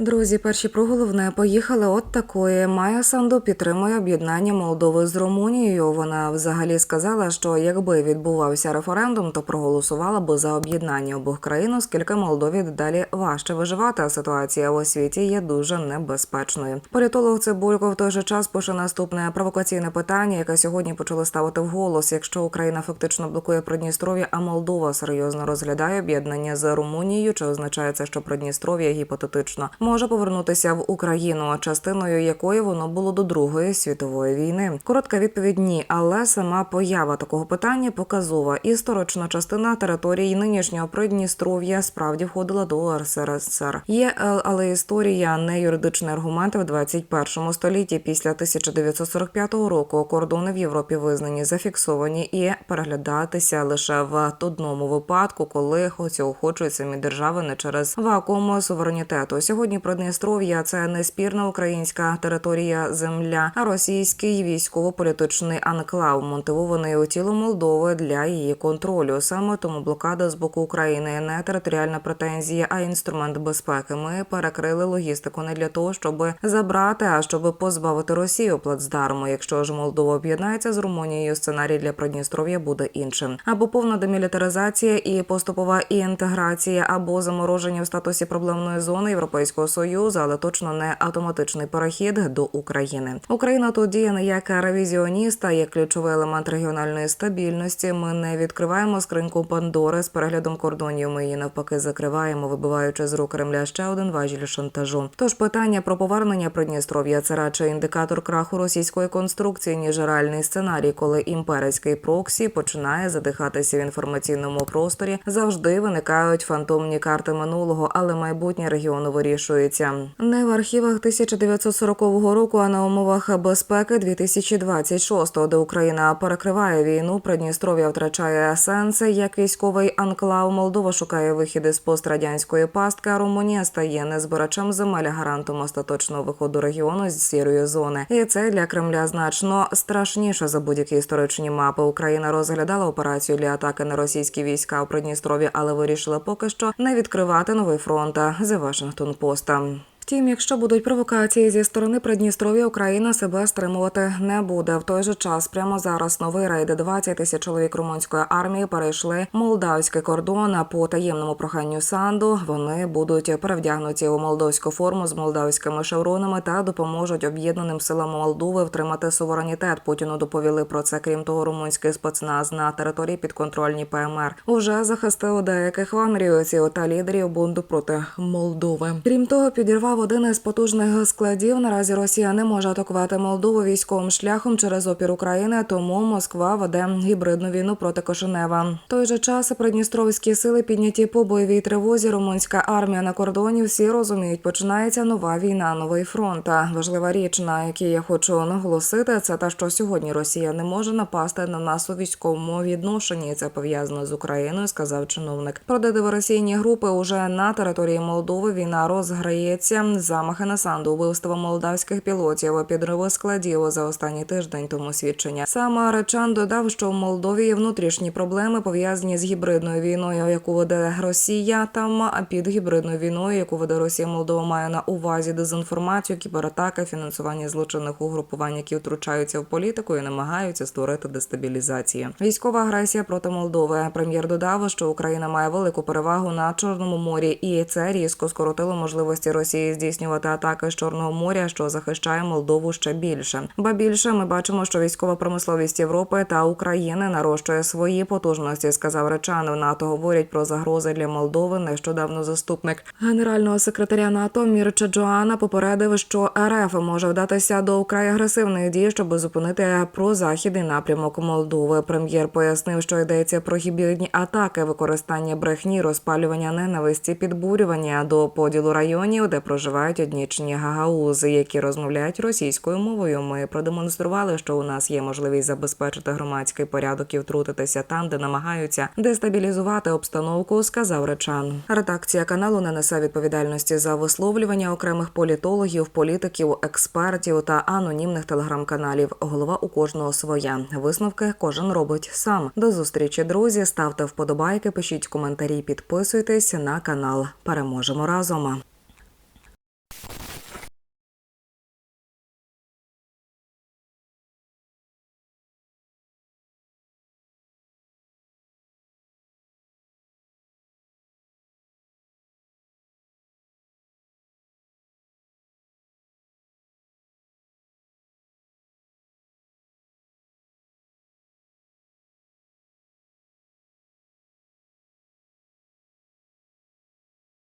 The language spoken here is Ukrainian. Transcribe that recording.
Друзі, перші про головне поїхали от такої. Майя Санду підтримує об'єднання Молдови з Румунією. Вона взагалі сказала, що якби відбувався референдум, то проголосувала би за об'єднання обох країн, оскільки Молдові далі важче виживати. А ситуація у світі є дуже небезпечною. Політолог Цибулько в той же час пише наступне провокаційне питання, яке сьогодні почали ставити вголос. Якщо Україна фактично блокує Придністров'я, а Молдова серйозно розглядає об'єднання з Румунією, чи означає це, що Придністров'я гіпотетично може повернутися в Україну, частиною якої воно було до Другої світової війни. Коротка відповідь ні, але сама поява такого питання показова. Історична частина території нинішнього Придністров'я справді входила до РСРСР. Є е, але історія не юридичний аргумент в 21 столітті. Після 1945 року кордони в Європі визнані зафіксовані і переглядатися лише в одному випадку, коли цього хочуть самі держави не через вакуум суверенітету. Сьогодні Придністров'я це не спірна українська територія земля, а російський військово-політичний анклав, мотивований у тіло Молдови для її контролю. Саме тому блокада з боку України не територіальна претензія, а інструмент безпеки. Ми перекрили логістику не для того, щоб забрати, а щоб позбавити Росію плацдарму. Якщо ж Молдова об'єднається з Румунією, сценарій для Придністров'я буде іншим. Або повна демілітаризація і поступова інтеграція, або замороження в статусі проблемної зони Європейського союзу, але точно не автоматичний перехід до України. Україна тут діє не як ревізіоніста, як ключовий елемент регіональної стабільності. Ми не відкриваємо скриньку Пандори з переглядом кордонів. Ми її навпаки закриваємо, вибиваючи з рук Кремля ще один важіль шантажу. Тож питання про повернення Придністров'я це радше індикатор краху російської конструкції, ніж реальний сценарій, коли імперський проксі починає задихатися в інформаційному просторі. Завжди виникають фантомні карти минулого, але майбутнє регіону вирішується не в архівах 1940 року, а на умовах безпеки 2026, де Україна перекриває війну. Придністров'я втрачає сенс як військовий анклав. Молдова шукає вихід з пострадянської пастки. а Румунія стає не збирачем земель, гарантом остаточного виходу регіону з сірої зони. І це для Кремля значно страшніше за будь-які історичні мапи. Україна розглядала операцію для атаки на російські війська у Придністров'ї, але вирішила поки що не відкривати новий фронт. The Washington Post там Втім, якщо будуть провокації зі сторони Придністров'я, Україна себе стримувати не буде. В той же час прямо зараз новий рейд 20 тисяч чоловік румунської армії перейшли молдавський кордон по таємному проханню санду. Вони будуть перевдягнуті у молдовську форму з молдавськими шевронами та допоможуть об'єднаним силам Молдови втримати суверенітет. Путіну доповіли про це. Крім того, румунський спецназ на території підконтрольній ПМР уже захистив деяких вагнерівців та лідерів бунту проти Молдови. Крім того, підірвав один із потужних складів. Наразі Росія не може атакувати Молдову військовим шляхом через опір України, тому Москва веде гібридну війну проти Кишинева. В той же час придністровські сили підняті по бойовій тривозі. Румунська армія на кордоні всі розуміють, починається нова війна, новий фронт. Важлива річ, на якій я хочу наголосити, це те, що сьогодні Росія не може напасти на нас у військовому відношенні. Це пов'язано з Україною, сказав чиновник. Проте диверсійні групи уже на території Молдови війна розграється. Замахи на санду, вбивство молдавських пілотів, підриви складів за останній тиждень тому свідчення. Саме Речан додав, що в Молдові є внутрішні проблеми пов'язані з гібридною війною, яку веде Росія. Там а під гібридною війною, яку веде Росія, Молдова має на увазі дезінформацію, кібератаки, фінансування злочинних угрупувань, які втручаються в політику і намагаються створити дестабілізацію. Військова агресія проти Молдови. Прем'єр додав, що Україна має велику перевагу на Чорному морі, і це різко скоротило можливості Росії здійснювати атаки з Чорного моря, що захищає Молдову ще більше. Ба більше ми бачимо, що військова промисловість Європи та України нарощує свої потужності. Сказав Речан. НАТО говорять про загрози для Молдови. Нещодавно заступник генерального секретаря НАТО Мірча Джоана попередив, що РФ може вдатися до вкрай агресивних дій, щоб зупинити прозахідний напрямок Молдови. Прем'єр пояснив, що йдеться про гібридні атаки, використання брехні, розпалювання ненависті, підбурювання до поділу районів, де проживають етнічні гагаузи, які розмовляють російською мовою. Ми продемонстрували, що у нас є можливість забезпечити громадський порядок і втрутитися там, де намагаються дестабілізувати обстановку, сказав Речан. Редакція каналу не несе відповідальності за висловлювання окремих політологів, політиків, експертів та анонімних телеграм-каналів. Голова у кожного своя. Висновки кожен робить сам. До зустрічі, друзі. Ставте вподобайки, пишіть коментарі, підписуйтесь на канал. Переможемо разом.